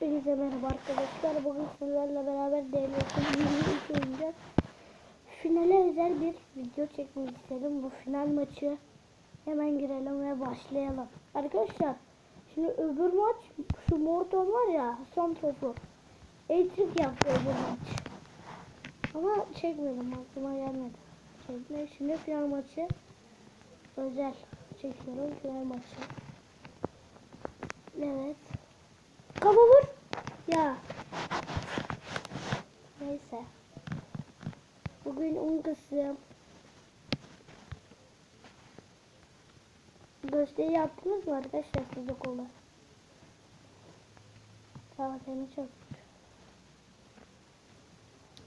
Hepinize merhaba arkadaşlar. Bugün sizlerle beraber devletin ilk oynayacağız. Finale özel bir video çekmek istedim. Bu final maçı hemen girelim ve başlayalım. Arkadaşlar şimdi öbür maç şu Morton var ya son topu. Eitrik yaptı öbür maç. Ama çekmedim aklıma gelmedi. Çekme. Şimdi final maçı özel çekiyorum final maçı. Evet. Kafa vur. Ya. Neyse. Bugün un kısım. Gösteri yaptınız mı arkadaşlar siz okulda? Tamam seni çok.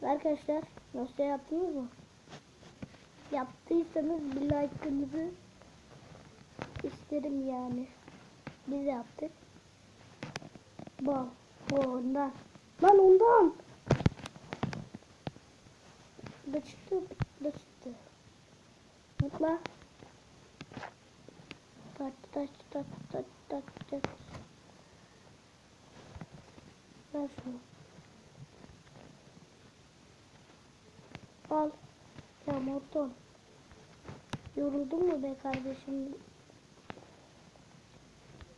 Arkadaşlar gösteri yaptınız mı? Yaptıysanız bir like'ınızı isterim yani. Biz yaptık. Bu. Bu ondan. Lan ondan. Da çıktı. Da çıktı. Mutla. Taç taç taç taç taç taç. Ver şunu. Al. Ya Morton. Yoruldun mu be kardeşim?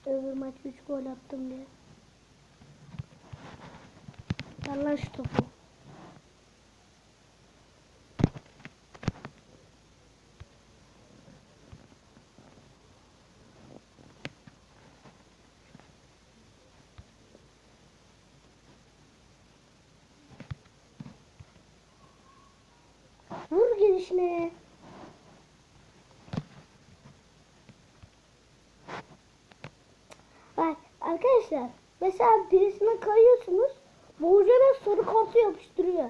Öbür maç 3 gol attım diye. Ver şu topu. Vur gelişine. Bak arkadaşlar mesela birisine kayıyorsunuz Boğucana soru kartı yapıştırıyor.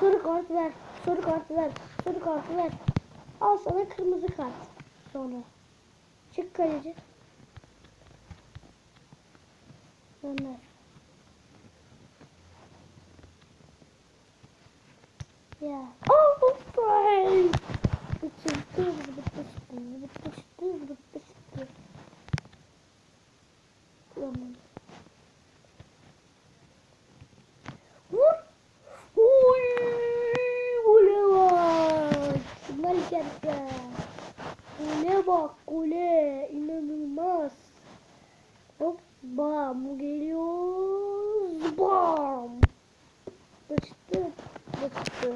Soru kart ver, soru kartı ver, soru kartı ver. Al sana kırmızı kart. Sonra. Çık kaleci. Gönder. Ya. Oh, offside. Bitti, bitti, bitti, bitti, bitti, bitti, bitti. Tamam. Vur. Uy, gole bak. Bunlar içeride. Gole bak gole. İnanılmaz. Hop bam geliyor. Bam. Düştü. Düştü.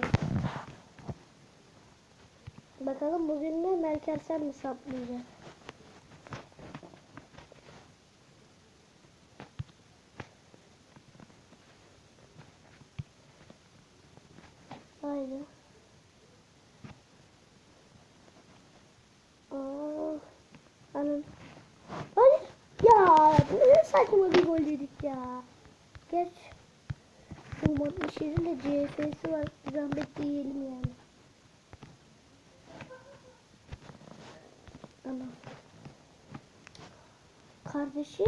Bakalım bugün ne Merkel sen mi saplayacak? Haydi. Aa, anam. Hayır. Ya saçma bir gol yedik ya. Geç. Bu Matmışehir'in de CF'si var. Zahmet yiyelim yani. Ana. Kardeşim.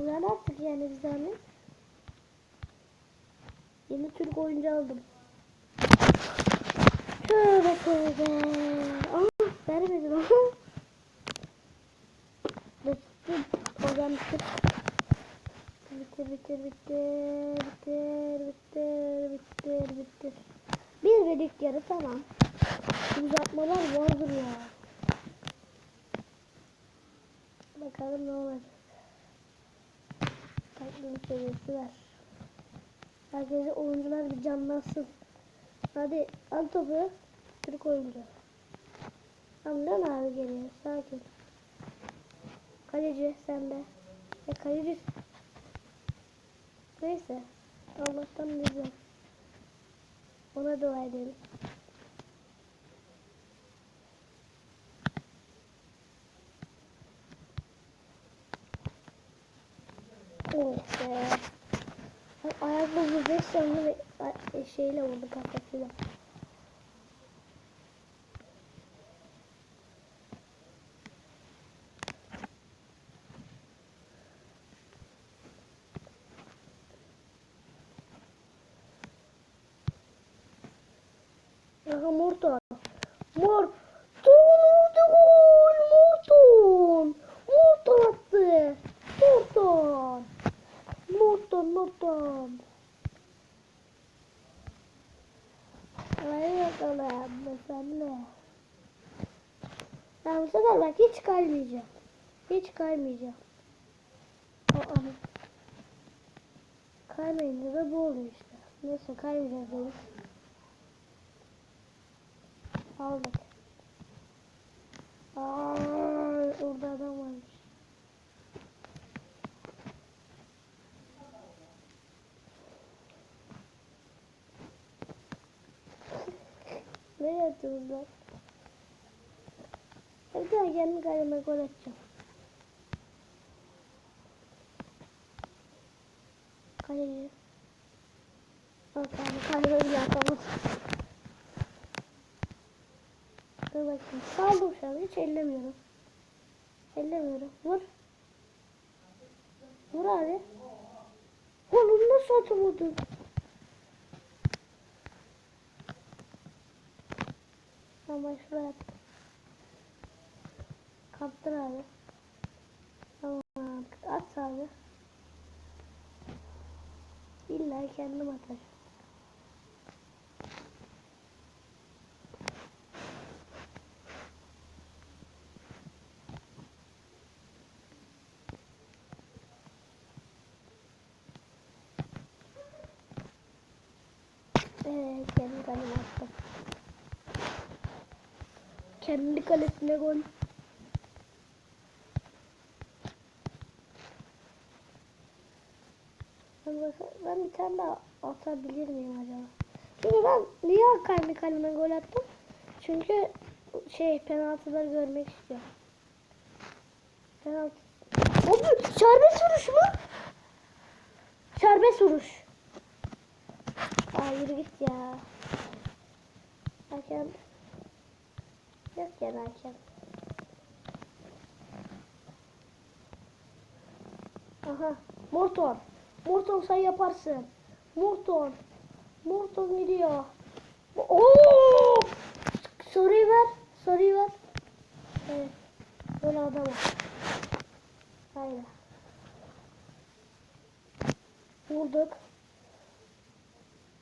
Uyan artık yani bir zahmet. Yeni Türk oyuncu aldım. Tövbe tövbe. Aa, vermedim ama. Bitti. Hocam bitti. Bitir bitir bitir bitir bitir bitir bitir. Bir dedik yarı tamam. Uzatmalar vardır ya. Bakalım ne olacak. Tatlının seviyesi ver. Herkese oyuncular bir canlansın. Hadi al topu. Türk oyuncu. Hamdan abi geliyor. Sakin. Kaleci sende. Ya kaleci. Neyse. Allah'tan güzel. Ona dua edelim. Be. Ayakla vurdu sonra ve a- şeyle vurdu kafasıyla. Aha Morton. Mor. Morton gol. Morton. Morton attı. Morton. Morton. Morton Morton. Hadi mesela. Ben bu sefer bak hiç kaymayacağım. Hiç kaymayacağım. Aa. Kaymayınca da bu oluyor işte. Neyse kaymayacağız dedik. Aldık. Aa, orada adam varmış. Lan? Bir tane kendi kaleme gol atacağım. Kaleci. Al kaleme kaleme bile atamaz. Dur bakayım. Saldım şu an. Hiç ellemiyorum. Ellemiyorum. Vur. Vur abi. Oğlum nasıl atamadın? Ama şuraya at. Kaptır abi. Tamam. At abi. İlla kendim atarım. Evet, kendi kaleme attım. Kendi kalesine gol. Ben, bir tane daha atabilir miyim acaba? Çünkü ben niye kendi kaleme gol attım? Çünkü şey penaltıları görmek istiyorum. Penaltı. Abi serbest vuruş mu? Serbest vuruş. Aa yürü git ya. Hakem. Yok yani hakem. Aha. Morton. Morton sen yaparsın. Morton. Morton gidiyor. Oo! Soruyu ver. Soruyu ver. Evet. Böyle adam var. Hayır. Vurduk.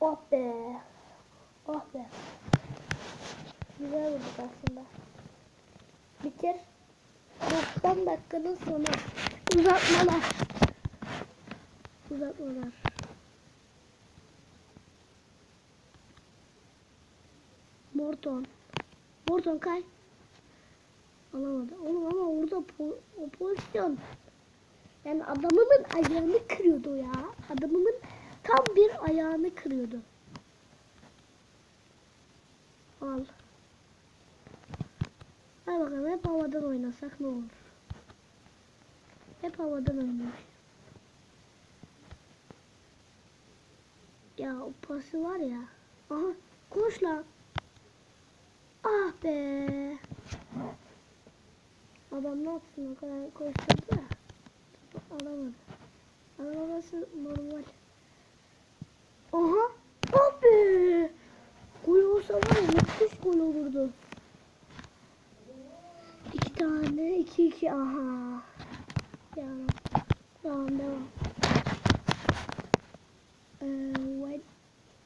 Oh be. Oh be. Güzel vurduk aslında. Bitir. 90 dakikanın sonu. Uzatmalar. Uzatmalar. Morton. Morton kay. Alamadı. Oğlum ama orada po- o pozisyon. Yani adamımın ayağını kırıyordu ya. Adamımın tam bir ayağını kırıyordu. Al. Hadi bakalım hep havadan oynasak ne olur? Hep havadan oynuyor. Ya o pası var ya. Aha koş lan. Ah be. Adam ne yapsın o kadar koşturdu. Topu alamadı. Alamaması normal. Aha. Ah be. Gol olsa var ya müthiş gol olurdu. İki tane, iki iki, aha. Ya, devam, devam. Ee?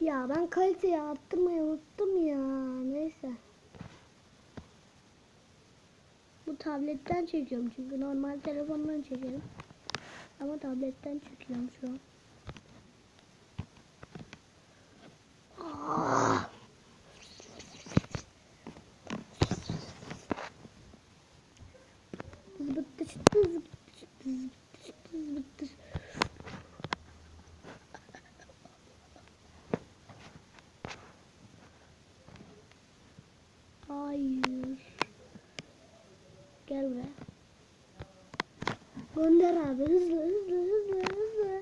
Ya ben kaliteye attırmayı unuttum ya. Neyse. Bu tabletten çekiyorum çünkü normal telefondan çekerim. Ama tabletten çekiyorum şu an. Ah! Gönder abi hızlı hızlı hızlı hızlı.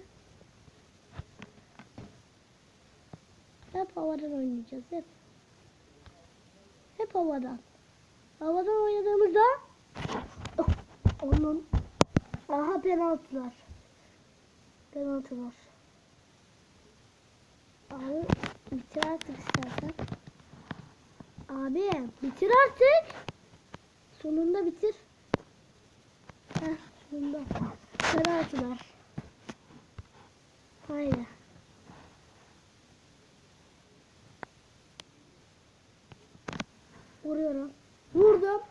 Hep havadan oynayacağız hep. Hep havadan. Havadan oynadığımızda Oh, onun aha penaltılar. Penaltılar. Abi bitir artık istersen. Abi bitir artık. Sonunda bitir. Bunda. Karartılar. Haydi. Vuruyorum. Vurdum.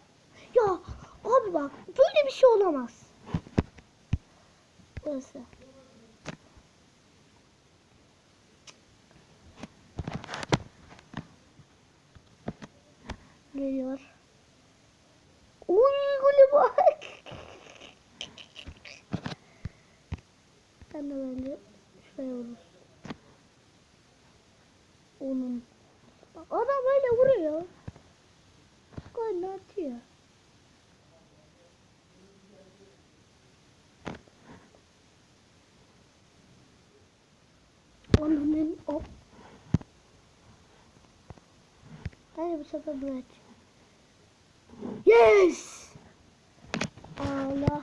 Ya abi bak böyle bir şey olamaz. Burası. Geliyor. De bence şuraya vurursun. Onun. Bak adam öyle vuruyor. Golünü atıyor. Onun o. Hadi bu sefer bunu aç. Yes! Allah.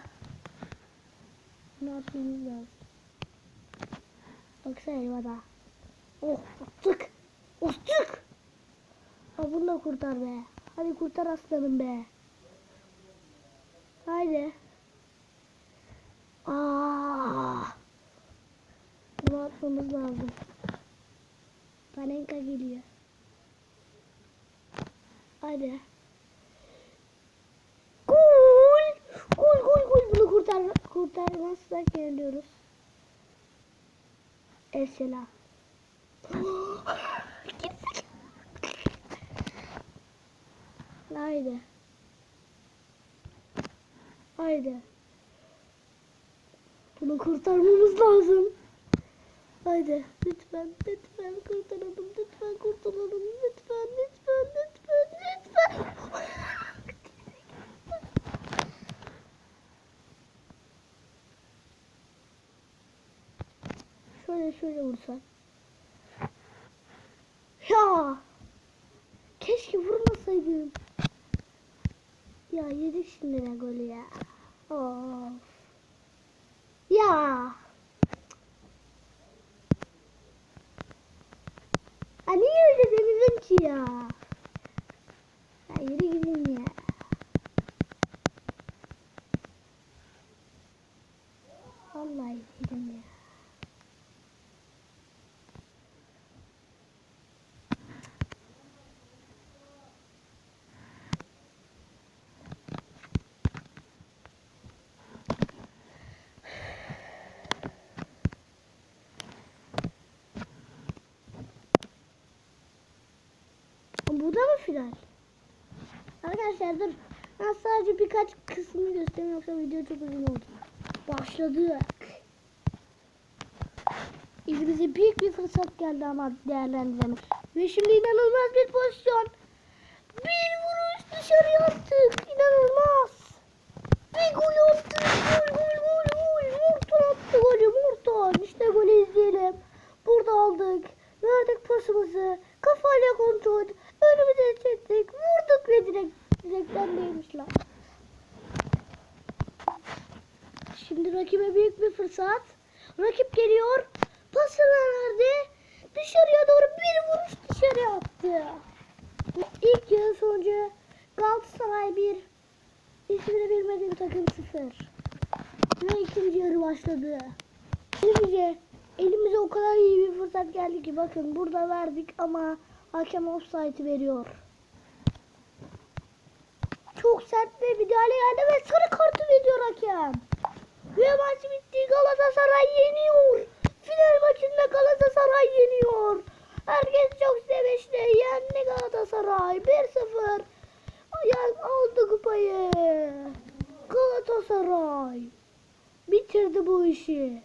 Ne yapmamız? Baksana elmada. Oh, attık. Attık. Ha bunu da kurtar be. Hadi kurtar aslanım be. Haydi. Aa! Bunu atmamız lazım. Panenka geliyor. Hadi. Gol! Gol gol gol bunu kurtar kurtarmazsak yeniliyoruz. Esela. Haydi. Haydi. Bunu kurtarmamız lazım. Haydi lütfen lütfen kurtaralım lütfen kurtaralım lütfen lütfen lütfen lütfen. Şöyle şöyle vursak. Ya. Keşke vurmasaydım. Ya yedik şimdi ne golü ya. Of. Ya. Ha niye öyle denedin ki ya? Ya yürü gidin ya. Vallahi gidin ya. Bu da mı final? Arkadaşlar dur. Ben sadece birkaç kısmını göstereyim yoksa video çok uzun oldu. Başladık. Elimize büyük bir fırsat geldi ama değerlendiremedik. Ve şimdi inanılmaz bir pozisyon. Bir vuruş dışarıya attık. İnanılmaz. Bir gol attık. Gol gol gol gol. Morton attı golü. Morton. İşte golü izleyelim. Burada aldık. Verdik pasımızı. Kafayla kontrol. Önümüze çektik. Vurduk ve direkt direkten değmiş. Şimdi rakibe büyük bir fırsat. Rakip geliyor. Pasını verdi. Dışarıya doğru bir vuruş dışarıya attı. İlk yarı sonucu Galatasaray 1. İsmini bilmediğim takım 0. Ve ikinci yarı başladı. Elimize, elimize o kadar iyi bir fırsat geldi ki bakın burada verdik ama hakem offside veriyor. Çok sert bir müdahale geldi ve sarı kartı veriyor hakem. Ve maç bitti Galatasaray yeniyor. Final maçında Galatasaray yeniyor. Herkes çok sevinçli. Yendi Galatasaray 1-0. Ayak aldı kupayı. Galatasaray bitirdi bu işi.